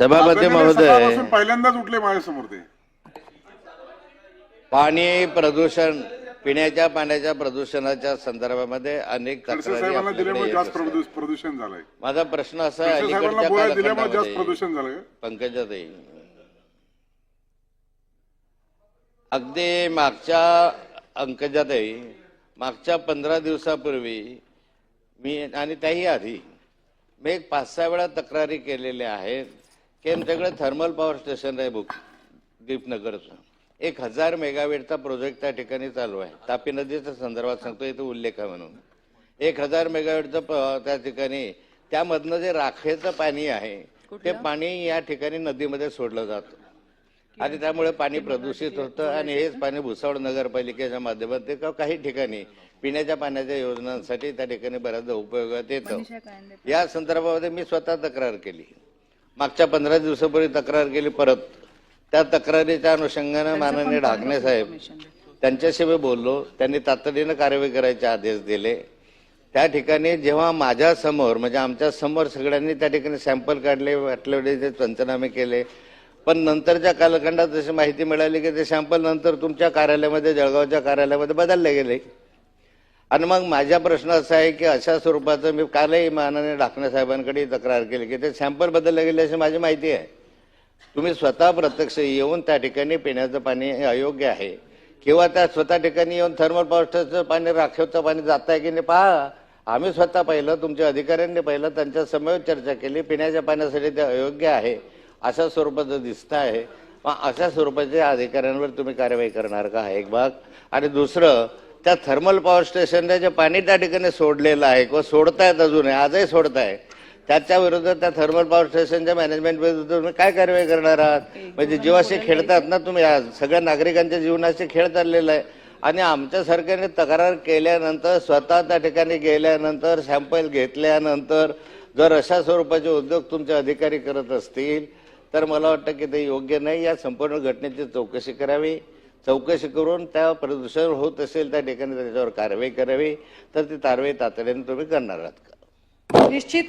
सभापती महोदय. पहिल्यांदाच उठले माझ्यासमोर ते पाणी प्रदूषण पिण्याच्या पाण्याच्या प्रदूषणाच्या संदर्भामध्ये अनेक तक्रारी प्रदूषण झालंय. माझा प्रश्न असा प्रदूषण झालं? पंकजाताई अगदी मागच्या अंकजाताई मागच्या पंधरा दिवसापूर्वी मी आणि त्याही आधी मी एक पाच सहा वेळा तक्रारी केलेल्या आहेत की आमच्याकडे थर्मल पॉवर स्टेशन आहे बुक दीपनगरचं. एक हजार मेगावेटचा प्रोजेक्ट त्या ठिकाणी चालू आहे. तापी नदीच्या संदर्भात सांगतो इथं उल्लेख आहे म्हणून. एक हजार मेगावेटचं त्या ठिकाणी त्यामधनं जे राखेचं पाणी आहे ते पाणी या ठिकाणी नदीमध्ये सोडलं जातं. आणि त्यामुळे पाणी प्रदूषित होतं आणि हेच पाणी भुसावळ नगरपालिकेच्या माध्यमातून किंवा काही ठिकाणी पिण्याच्या पाण्याच्या योजनांसाठी त्या ठिकाणी बऱ्याचदा उपयोगात येतं या संदर्भामध्ये मी स्वतः तक्रार केली. मागच्या पंधरा दिवसापूर्वी तक्रार केली परत. त्या तक्रारीच्या अनुषंगानं माननीय ढाकणे साहेब त्यांच्याशी मी बोललो. त्यांनी तातडीनं कारवाई करायचे आदेश दिले. त्या ठिकाणी जेव्हा माझ्यासमोर म्हणजे आमच्यासमोर सगळ्यांनी त्या ठिकाणी सॅम्पल काढले वाटले पंचनामे केले. पण नंतरच्या कालखंडात जशी माहिती मिळाली की ते सॅम्पल नंतर तुमच्या कार्यालयामध्ये जळगावच्या कार्यालयामध्ये बदलले गेले. आणि मग माझा प्रश्न असा आहे की अशा स्वरूपाचं मी कालही मानाने डाकणे साहेबांकडे तक्रार केली की ते सॅम्पल बदलले गेले अशी माझी माहिती आहे. तुम्ही स्वतः प्रत्यक्ष येऊन त्या ठिकाणी पिण्याचं पाणी हे अयोग्य आहे. किंवा त्या स्वतः ठिकाणी येऊन थर्मल पॉवर पाणी राखेवचं पाणी जात आहे की नाही पहा. आम्ही स्वतः पाहिलं तुमच्या अधिकाऱ्यांनी पाहिलं त्यांच्यासमोर चर्चा केली पिण्याच्या पाण्यासाठी ते अयोग्य आहे. अशा स्वरूपाचं दिसतं आहे. मग अशा स्वरूपाच्या अधिकाऱ्यांवर तुम्ही कारवाई करणार का? एक भाग. आणि दुसरं त्या थर्मल पॉवर स्टेशनने जे पाणी त्या ठिकाणी सोडलेलं आहे किंवा सोडतायत अजूनही आजही सोडताय त्याच्या विरोधात त्या थर्मल पॉवर स्टेशनच्या मॅनेजमेंट विरुद्ध तुम्ही काय कारवाई करणार आहात? म्हणजे जीवाशी खेळतात ना तुम्ही आज सगळ्या नागरिकांच्या जीवनाशी खेळ चाललेला आहे. आणि आमच्या सरकारने तक्रार केल्यानंतर स्वतः त्या ठिकाणी गेल्यानंतर सॅम्पल घेतल्यानंतर जर अशा स्वरूपाचे उद्योग तुमचे अधिकारी करत असतील तर मला वाटतं की ते योग्य नाही. या संपूर्ण घटनेची चौकशी करावी. चौकशी करून त्या प्रदूषण होत असेल त्या ठिकाणी त्याच्यावर कारवाई करावी. तर ती कारवाई तातडीने तुम्ही करणार आहात का? निश्चित